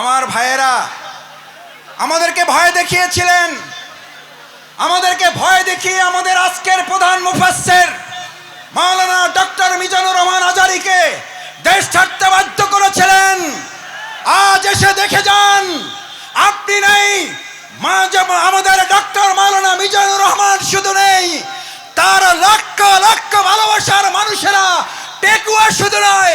আমার ভাইয়েরা, আমাদেরকে ভয় দেখিয়েছিলেন। আমাদেরকে ভয় দেখিয়ে আমাদের আজকের প্রধান মুফাসসির মাওলানা ডক্টর মিজানুর রহমান আজারিকে দেশ ছাড়তে বাধ্য করেছিলেন। আজ এসে দেখে যান, আপনি নেই, মা আমাদের ডক্টর মাওলানা মিজানুর রহমান শুধু নেই, তার লক্ষ লক্ষ ভালোবাসার মানুষেরা, টেকুয়া শুধু নয়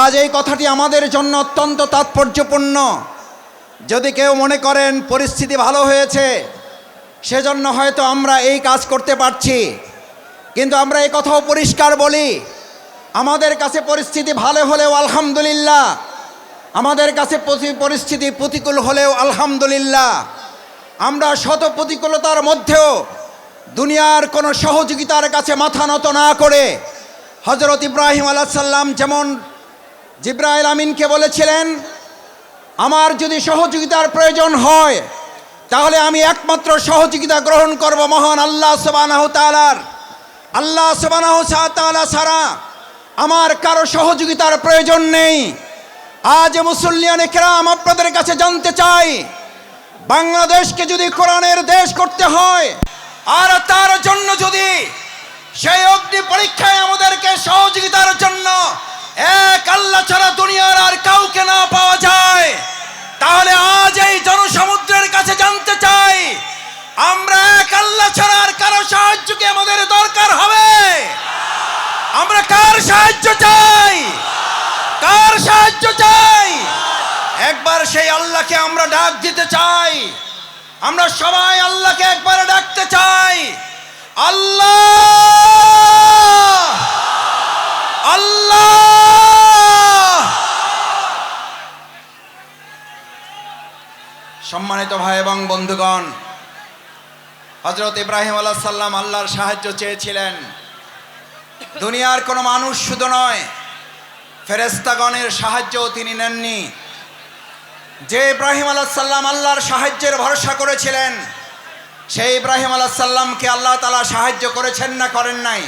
আজ এই কথাটি আমাদের জন্য অত্যন্ত তাৎপর্যপূর্ণ। যদি কেউ মনে করেন পরিস্থিতি ভালো হয়েছে, সেজন্য হয়তো আমরা এই কাজ করতে পারছি। কিন্তু আমরা এই কথাও পরিষ্কার বলি, আমাদের কাছে পরিস্থিতি ভালো হলেও আলহামদুলিল্লাহ, আমাদের কাছে পরিস্থিতি প্রতিকূল হলেও আলহামদুলিল্লাহ। আমরা শত প্রতিকূলতার মধ্যেও দুনিয়ার কোনো সহযোগিতার কাছে মাথা নত না করে হজরত ইব্রাহিম আলাহ সাল্লাম যেমন জিব্রাইল আমিনকে বলেছিলেন, আমার যদি সহযোগিতার প্রয়োজন হয়, তাহলে আমি একমাত্র সহযোগিতা গ্রহণ করব মহান আল্লাহ সুবানাহ তালার আল্লাহ সুবানাহ তালা সারা আমার কারও সহযোগিতার প্রয়োজন নেই। আজ মুসল্লিয়ান কেরাম আপনাদের কাছে জানতে চাই, বাংলাদেশকে যদি কোরআনের দেশ করতে হয়, আর তার জন্য যদি সেই অগ্নি পরীক্ষায় আমাদেরকে সহযোগিতার জন্য এক আল্লাহ ছাড়া দুনিয়ার আর কাউকে না পাওয়া যায়। তাহলে আজ এই জনসমুদ্রের কাছে জানতে চাই, আমরা এক আল্লাহ ছাড়া আর কারও সাহায্য কি আমাদের দরকার হবে? আমরা কার সাহায্য চাই? কার সাহায্য চাই? একবার সেই আল্লাহকে আমরা ডাক দিতে চাই। আমরা সবাই আল্লাহকে একবার ডাকতে চাই। আল্লাহ! আল্লাহ! সম্মানিত ভাই এবং বন্ধুগণ হজরত ইব্রাহিম আলাহ সাল্লাম আল্লাহর সাহায্য চেয়েছিলেন। দুনিয়ার কোনো মানুষ শুধু নয় ফেরেস্তাগণের সাহায্যও তিনি নেননি। যে ইব্রাহিম আলাহ সাল্লাম আল্লাহর সাহায্যের ভরসা করেছিলেন, সেই ইব্রাহিম আলাহ সাল্লামকে আল্লাহ তালা সাহায্য করেছেন না করেন নাই।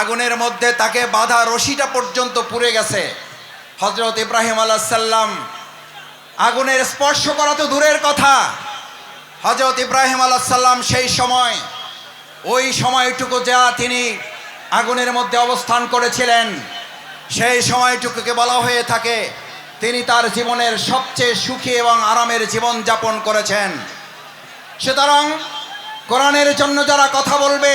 আগুনের মধ্যে তাকে বাধা রশিটা পর্যন্ত পুড়ে গেছে। হজরত ইব্রাহিম আলাহ সাল্লাম আগুনের স্পর্শ করা তো দূরের কথা। হজরত ইব্রাহিম আলাহ সাল্লাম সেই সময়, ওই সময়টুকু যা তিনি আগুনের মধ্যে অবস্থান করেছিলেন, সেই সময়টুকুকে বলা হয়ে থাকে, তিনি তার জীবনের সবচেয়ে সুখী এবং আরামের জীবন যাপন করেছেন। সুতরাং কোরআনের জন্য যারা কথা বলবে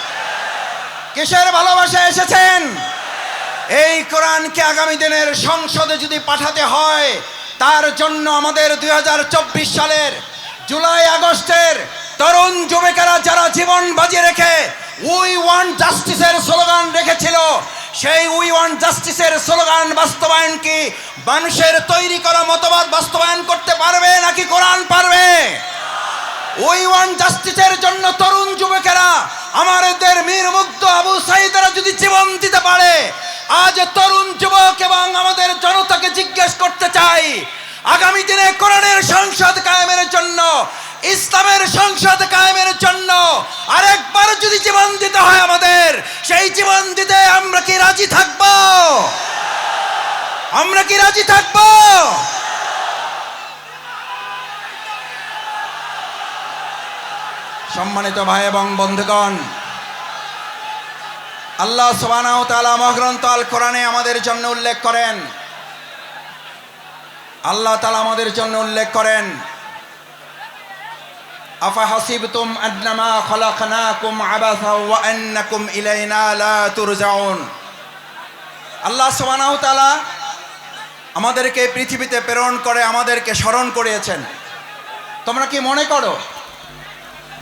কিসের ভালোবাসা এসেছেন? এই কোরআনকে আগামী দিনের সংসদে যদি পাঠাতে হয়, তার জন্য আমাদের দু হাজার চব্বিশ সালের জুলাই আগস্টের তরুণ যুবকেরা যারা জীবন বাজিয়ে রেখে উই ওয়ান জাস্টিসের স্লোগান রেখেছিল, সেই উই ওয়ান জাস্টিসের স্লোগান বাস্তবায়ন কি মানুষের তৈরি করা মতবাদ বাস্তবায়ন করতে পারবে নাকি কোরআন পারবে? ওই ওয়ান জাস্টিসের জন্য তরুণ যুবকেরা আমাদের মীর মুগ্ধ আবু সাইদারা যদি জীবন দিতে পারে, আজ তরুণ যুবক এবং আমাদের জনতাকে জিজ্ঞেস করতে চাই, আগামী দিনে কোরআনের সংসদ কায়েমের জন্য, ইসলামের সংসদ কায়েমের জন্য আরেকবার যদি জীবন দিতে হয় আমাদের, সেই জীবন দিতে আমরা কি রাজি থাকব? আমরা কি রাজি থাকব? সম্মানিত ভাই এবং বন্ধুগণ, আল্লাহ সুবহানাহু তাআলা মহাগ্রন্থ আল কোরআনে আমাদের জন্য উল্লেখ করেন। আল্লাহ তালা আমাদের জন্য উল্লেখ করেন, আফা ওয়া আন্নাকুম ইলাইনা আল্লাহ আমাদেরকে পৃথিবীতে প্রেরণ করে আমাদেরকে স্মরণ করিয়েছেন। তোমরা কি মনে করো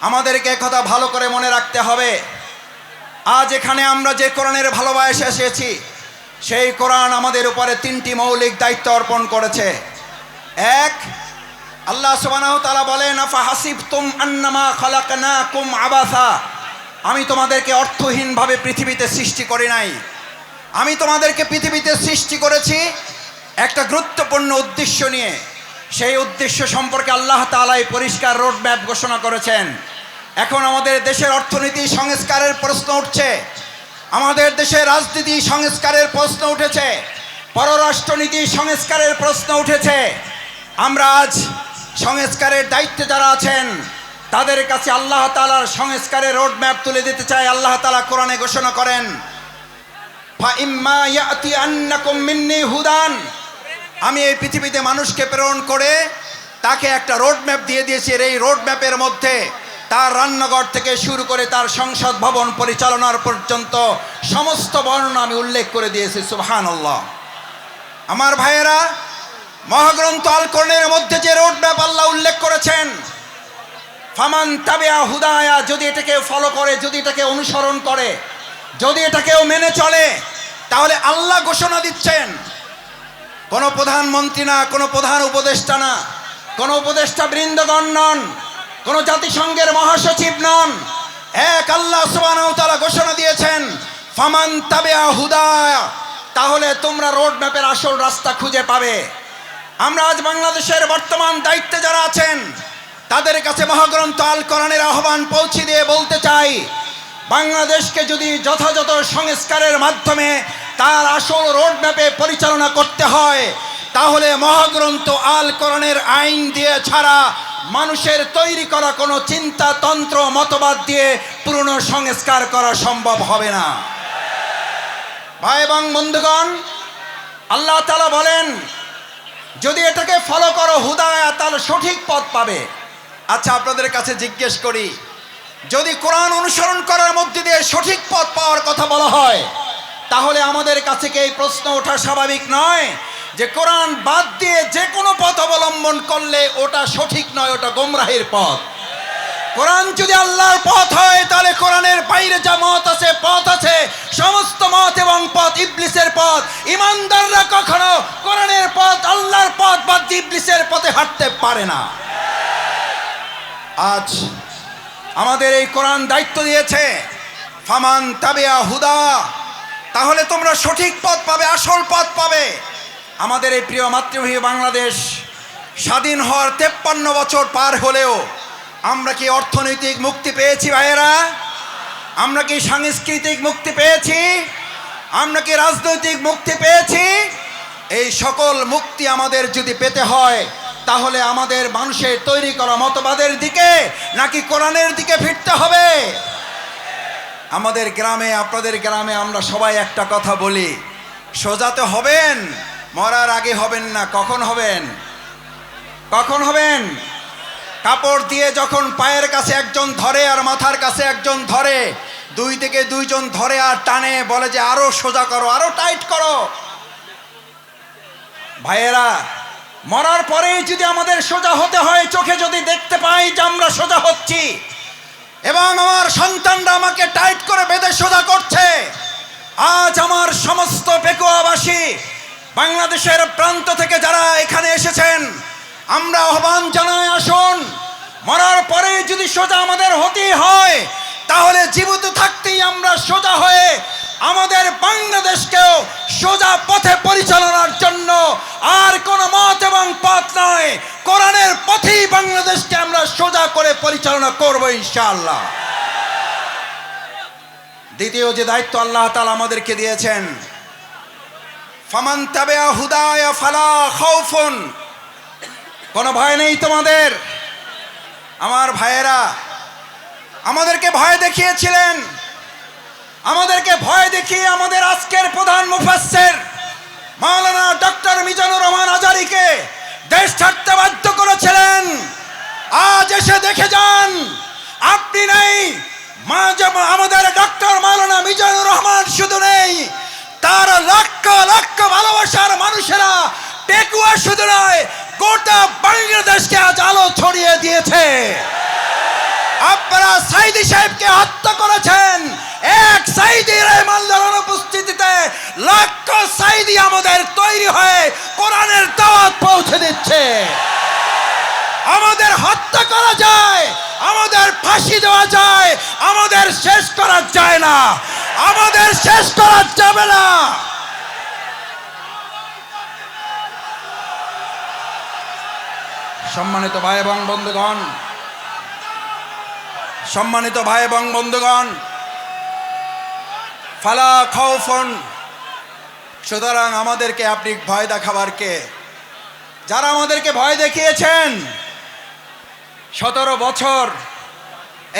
আমাদেরকে কথা ভালো করে মনে রাখতে হবে। আজ এখানে আমরা যে কোরআনের ভালোবাসা এসেছি, সেই কোরআন আমাদের উপরে তিনটি মৌলিক দায়িত্ব অর্পণ করেছে। এক, আল্লাহ সুবহানাহু তাআলা বলেন আন্নামা খালাকনাকুম আবাসা। আমি তোমাদেরকে অর্থহীনভাবে পৃথিবীতে সৃষ্টি করি নাই। আমি তোমাদেরকে পৃথিবীতে সৃষ্টি করেছি একটা গুরুত্বপূর্ণ উদ্দেশ্য নিয়ে। সেই উদ্দেশ্য সম্পর্কে আল্লাহ তালাই পরিষ্কার রোডম্যাপ ঘোষণা করেছেন। এখন আমাদের দেশের অর্থনীতি সংস্কারের প্রশ্ন উঠছে। আমাদের দেশের রাজনীতি সংস্কারের প্রশ্ন উঠেছে। পররাষ্ট্রনীতি সংস্কারের প্রশ্ন উঠেছে। আমরা আজ সংস্কারের দায়িত্বে যারা আছেন, তাদের কাছে আল্লাহ তালার সংস্কারের রোড ম্যাপ তুলে দিতে চাই। আল্লাহ তালা কোরআনে ঘোষণা করেন হুদান। আমি এই পৃথিবীতে মানুষকে প্রেরণ করে তাকে একটা রোড ম্যাপ দিয়ে দিয়েছি। এই রোড ম্যাপের মধ্যে তার রান্নাঘর থেকে শুরু করে তার সংসদ ভবন পরিচালনার পর্যন্ত সমস্ত বর্ণনা আমি উল্লেখ করে দিয়েছি সুবহান আমার ভাইয়েরা, মহাগ্রন্থ আল কোরআনের মধ্যে যে রোড ম্যাপ আল্লাহ উল্লেখ করেছেন, ফামান তাবিয়া হুদায়া, যদি এটাকে ফলো করে, যদি এটাকে অনুসরণ করে, যদি এটাকেও মেনে চলে, তাহলে আল্লাহ ঘোষণা দিচ্ছেন কোনো প্রধানমন্ত্রী না, কোনো প্রধান উপদেষ্টা না, কোনো উপদেষ্টা বৃন্দগণ নন, কোনো জাতিসংঘের মহাসচিব নন। এক আল্লাহ তাআলা ঘোষণা দিয়েছেন, ফামান হুদায়া তাহলে তোমরা রোড ম্যাপের আসল রাস্তা খুঁজে পাবে। আমরা আজ বাংলাদেশের বর্তমান দায়িত্বে যারা আছেন, তাদের কাছে মহাগ্রন্থ আল কোরআনের আহ্বান পৌঁছে দিয়ে বলতে চাই, বাংলাদেশকে যদি যথাযথ সংস্কারের মাধ্যমে তার আসল রোড ম্যাপে পরিচালনা করতে হয়। তাহলে মহাগ্রন্থ আল করণের আইন দিয়ে ছাড়া মানুষের তৈরি করা কোনো চিন্তা, তন্ত্র, মতবাদ দিয়ে পুরনো সংস্কার করা সম্ভব হবে না। ভাই এবং বন্ধুগণ, আল্লাহ তালা বলেন, যদি এটাকে ফলো করো, হুদায়া তাহলে সঠিক পথ পাবে। আচ্ছা আপনাদের কাছে জিজ্ঞেস করি, যদি কোরআন অনুসরণ করার মধ্যে দিয়ে সঠিক পথ পাওয়ার কথা বলা হয় তাহলে আমাদের কাছে কি এই প্রশ্ন ওঠা স্বাভাবিক নয়? যে কোরআন বাদ দিয়ে যে কোনো পথ অবলম্বন করলে ওটা সঠিক নয়, ওটা গোমরাহের পথ। কোরআন যদি আল্লাহর পথ হয়, তাহলে কোরআনের বাইরে যা মত আছে, পথ আছে, সমস্ত মত এবং পথ ইবলিসের পথ। ইমানদাররা কখনো কোরআনের পথ, আল্লাহর পথ দিয়ে ইবলিসের পথে হাঁটতে পারে না। আজ আমাদের এই কোরআন দায়িত্ব দিয়েছে, ফামান তাবিয়া হুদা তাহলে তোমরা সঠিক পথ পাবে, আসল পথ পাবে। আমাদের এই প্রিয় মাতৃভূমি বাংলাদেশ স্বাধীন হওয়ার তেপ্পান্ন বছর পার হলেও আমরা কি অর্থনৈতিক মুক্তি পেয়েছি ভাইয়েরা? আমরা কি সাংস্কৃতিক মুক্তি পেয়েছি? আমরা কি রাজনৈতিক মুক্তি পেয়েছি? এই সকল মুক্তি আমাদের যদি পেতে হয়, তাহলে আমাদের মানুষের তৈরি করা মতবাদের দিকে নাকি কোরআনের দিকে ফিরতে হবে? আমাদের গ্রামে, আপনাদের গ্রামে আমরা সবাই একটা কথা বলি। সোজাতে হবেন, মরার আগে হবেন না, কখন হবেন? কখন হবেন? কাপড় দিয়ে যখন পায়ের কাছে একজন ধরে আর মাথার কাছে একজন ধরে, দুই থেকে দুইজন ধরে আর টানে, বলে যে আরও সোজা করো, আরও টাইট করো। ভাইয়েরা, মরার পরেই যদি আমাদের সোজা হতে হয়, চোখে যদি দেখতে পাই যে আমরা সোজা হচ্ছি এবং আমার সন্তানরা আমাকে টাইট করে বেঁধে সোজা করছে। আজ আমার সমস্ত পেকুয়াবাসী বাংলাদেশের প্রান্ত থেকে যারা এখানে এসেছেন, আমরা আহ্বান জানাই, আসুন। মরার পরে যদি সোজা আমাদের হতেই হয়, তাহলে জীবিত থাকতেই আমরা সোজা হয়ে আমাদের বাংলাদেশকেও সোজা পথে পরিচালনার জন্য আর কোনো মত এবং পথ নয় কোরআনের পথেই বাংলাদেশকে আমরা সোজা করে পরিচালনা করব ইনশাআল্লাহ। দ্বিতীয় যে দায়িত্ব আল্লাহ তালা আমাদেরকে দিয়েছেন, ফামান তাবে হুদায় ফালা খৌফুন কোনো ভয় নেই তোমাদের? আমার ভাইয়েরা, আমাদেরকে ভয় দেখিয়েছিলেন। আমাদেরকে ভয় দেখিয়ে আমাদের আজকের প্রধান মুফাসসির মাওলানা ডক্টর মিজানুর রহমান আজারিকে দেশ ছাড়তে বাধ্য করেছিলেন। আজ এসে দেখে যান, আপনি নেই। আমাদের ডক্টর মাওলানা মিজানুর রহমান শুধু নেই, তার লক্ষ লক্ষ ভালোবাসার মানুষেরা টেকুয়া শুধু নয়, গোটা বাংলাদেশকে আজ আলো ছড়িয়ে দিয়েছে। আপনারা সাইদি সাহেবকে হত্যা করেছেন এক সাইদি রহমাল্লার অনুপস্থিতিতে লক্ষ সাইদি আমাদের তৈরি হয়ে কোরআনের দাওয়াত পৌঁছে দিচ্ছে। আমাদের হত্যা করা যায়, আমাদের ফাঁসি দেওয়া যায়, আমাদের শেষ করা যায় না, আমাদের শেষ করা যাবে না। সম্মানিত ভাই এবং বন্ধুগণ, সম্মানিত ভাই এবং বন্ধুগণ ফালা খৌফন সুতরাং আমাদেরকে আপনি ভয় দেখাবার কে? যারা আমাদেরকে ভয় দেখিয়েছেন, সতেরো বছর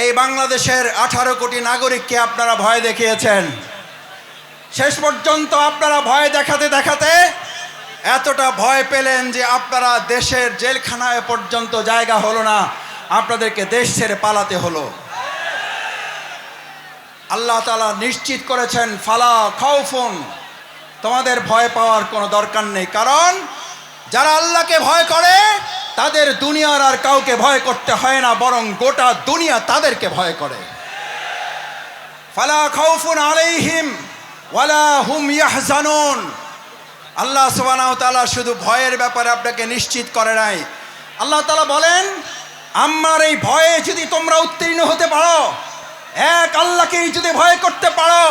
এই বাংলাদেশের আঠারো কোটি নাগরিককে আপনারা ভয় দেখিয়েছেন। শেষ পর্যন্ত আপনারা ভয় দেখাতে দেখাতে এতটা ভয় পেলেন যে আপনারা দেশের জেলখানায় পর্যন্ত জায়গা হলো না, আপনাদেরকে দেশ ছেড়ে পালাতে হলো। আল্লাহ তালা নিশ্চিত করেছেন, ফালা খাউফুন, তোমাদের ভয় পাওয়ার কোনো দরকার নেই। কারণ যারা আল্লাহকে ভয় করে, তাদের দুনিয়ার আর কাউকে ভয় করতে হয় না, বরং গোটা দুনিয়া তাদেরকে ভয় করে। ফালা খাউফুন আলাইহিম, ওয়ালা হুম ইয়াহজানুন। আল্লাহ সুবহানাহু তাআলা শুধু ভয়ের ব্যাপারে আপনাকে নিশ্চিত করে নাই। আল্লাহ তাআলা বলেন, আমার এই ভয়ে যদি তোমরা উত্তীর্ণ হতে পারো এক আল্লাহকেই যদি ভয় করতে পারো,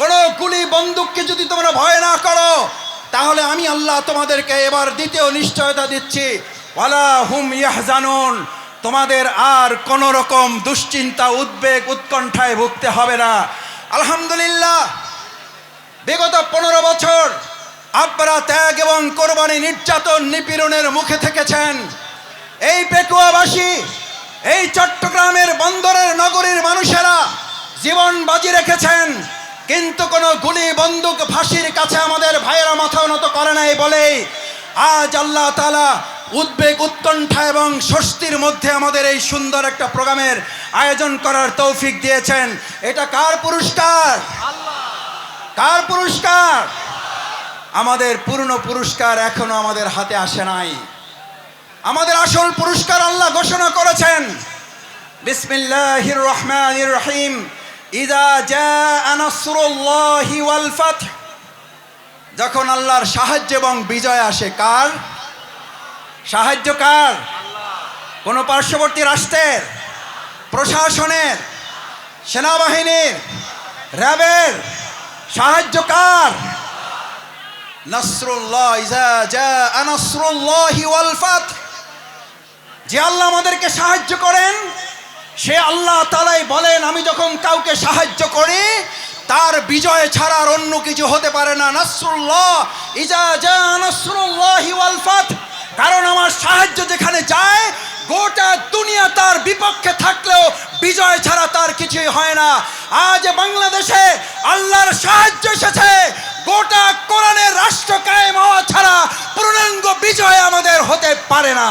কোনো গুলি বন্দুককে যদি তোমরা ভয় না করো, তাহলে আমি আল্লাহ তোমাদেরকে এবার দ্বিতীয় নিশ্চয়তা দিচ্ছি। ওয়ালা হুম ইয়াহজানুন, তোমাদের আর কোন রকম দুশ্চিন্তা, উদ্বেগ, উৎকণ্ঠায় ভুগতে হবে না। আলহামদুলিল্লাহ, বিগত পনেরো বছর আপনারা ত্যাগ এবং কোরবানি নির্যাতন নিপীড়নের মুখে থেকেছেন। এই পেকুয়াবাসী এই চট্টগ্রামের বন্দরের নগরীর মানুষেরা জীবন বাজি রেখেছেন, কিন্তু কোনো গুলি, বন্দুক, ফাঁসির কাছে আমাদের ভাইয়েরা মাথা নত করে নাই বলেই আজ আল্লাহ তালা উদ্বেগ উৎকণ্ঠা এবং স্বস্তির মধ্যে আমাদের এই সুন্দর একটা প্রোগ্রামের আয়োজন করার তৌফিক দিয়েছেন। এটা কার পুরস্কার? কার পুরস্কার? আমাদের পূর্ণ পুরস্কার এখনও আমাদের হাতে আসে নাই। আমাদের আসল পুরস্কার আল্লাহ ঘোষণা করেছেন। রহিম। যখন আল্লাহর সাহায্য এবং বিজয় আসে, কার? সাহায্য কার? কোন পার্শ্ববর্তী রাষ্ট্রের? প্রশাসনের? সেনাবাহিনীর? র্যাবের? সাহায্য কার? নাসরুল্লাহ ইজা জাআ নাসরুল্লাহি ওয়াল ফাth যে আল্লাহ আমাদেরকে সাহায্য করেন, সে আল্লাহ তালাই বলেন, আমি যখন কাউকে সাহায্য করি, তার বিজয় ছাড়া আর অন্য কিছু হতে পারে না। নাসরুল্লাহ, ইজা জা নাসরুল্লাহি ওয়াল ফাth কারণ আমার সাহায্য যেখানে যায়, গোটা দুনিয়া তার বিপক্ষে থাকলেও বিজয় ছাড়া তার কিছুই হয় না। আজ বাংলাদেশে আল্লাহর সাহায্য এসেছে, গোটা কোরআনের রাষ্ট্র কায়েম হওয়া ছাড়া পূর্ণাঙ্গ বিজয় আমাদের হতে পারে না।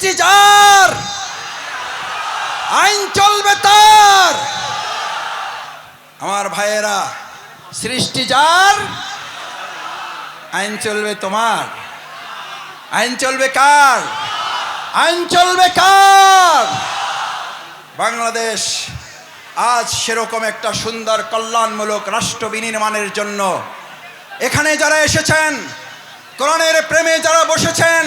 সৃষ্টি যার আইন চলবে তার। আমার ভাইয়েরা, সৃষ্টি যার, আইন চলবে তোমার। আইন চলবে কার? আইন চলবে কার? বাংলাদেশ আজ সেরকম একটা সুন্দর কল্যাণমূলক রাষ্ট্র বিনির্মাণের জন্য এখানে যারা এসেছেন, কোরআনের প্রেমে যারা বসেছেন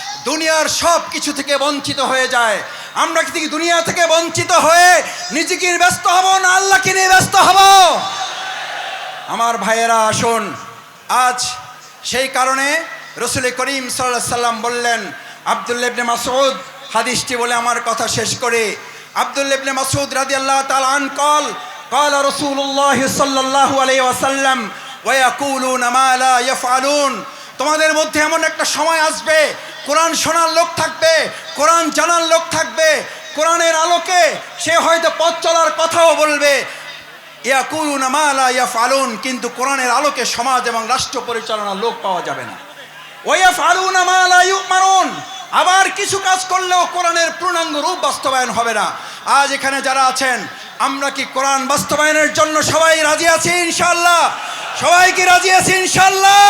দুনিয়ার সব কিছু থেকে বঞ্চিত হয়ে যায়। আমরা কি দুনিয়া থেকে বঞ্চিত হয়ে নিজেকে ব্যস্ত হব না আল্লাহকে নিয়ে ব্যস্ত হব? আমার ভাইয়েরা, আসুন। আজ সেই কারণে রসুল করিম সাল্লা সাল্লাম বললেন আবদুল্লেবনে মাসুদ হাদিসটি বলে আমার কথা শেষ করে। আবদুল্লেবনে মাসুদ রাজি আল্লাহ তাল আন কল কল রসুল্লাহ সাল্লাহ আলাই ওয়াসাল্লাম ওয়াকুলুন আমালা ইয়াফআলুন। তোমাদের মধ্যে এমন একটা সময় আসবে, কোরআন শোনার লোক থাকবে, কোরআন জানার লোক থাকবে, কোরআনের আলোকে সে হয়তো পথ চলার কথাও বলবে। ইয়া ইয়াকুলুনা মা ইয়া ফালুন কিন্তু কোরআনের আলোকে সমাজ এবং রাষ্ট্র পরিচালনার লোক পাওয়া যাবে না। ওয়াফআলুনা মা লা ইউমারুন, আবার কিছু কাজ করলেও কোরআনের পূর্ণাঙ্গ রূপ বাস্তবায়ন হবে না। আজ এখানে যারা আছেন, আমরা কি কোরআন বাস্তবায়নের জন্য সবাই রাজি আছি ইনশাল্লাহ সবাই কি রাজি আছি ইনশাআল্লাহ?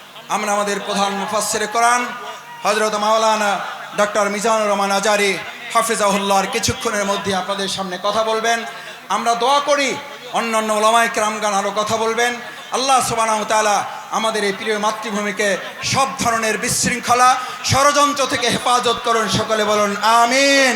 আমরা আমাদের প্রধান মুফাসসিরে কোরআন হজরত মাওলানা ডক্টর মিজানুর রহমান আজারি হাফিজাহুল্লাহর কিছুক্ষণের মধ্যে আপনাদের সামনে কথা বলবেন। আমরা দোয়া করি, অন্য অন্য ওলামাই ক্রামগান আরও কথা বলবেন। আল্লাহ তালা আমাদের এই প্রিয় মাতৃভূমিকে সব ধরনের বিশৃঙ্খলা, ষড়যন্ত্র থেকে হেফাজত করুন, সকলে বলুন, আমিন।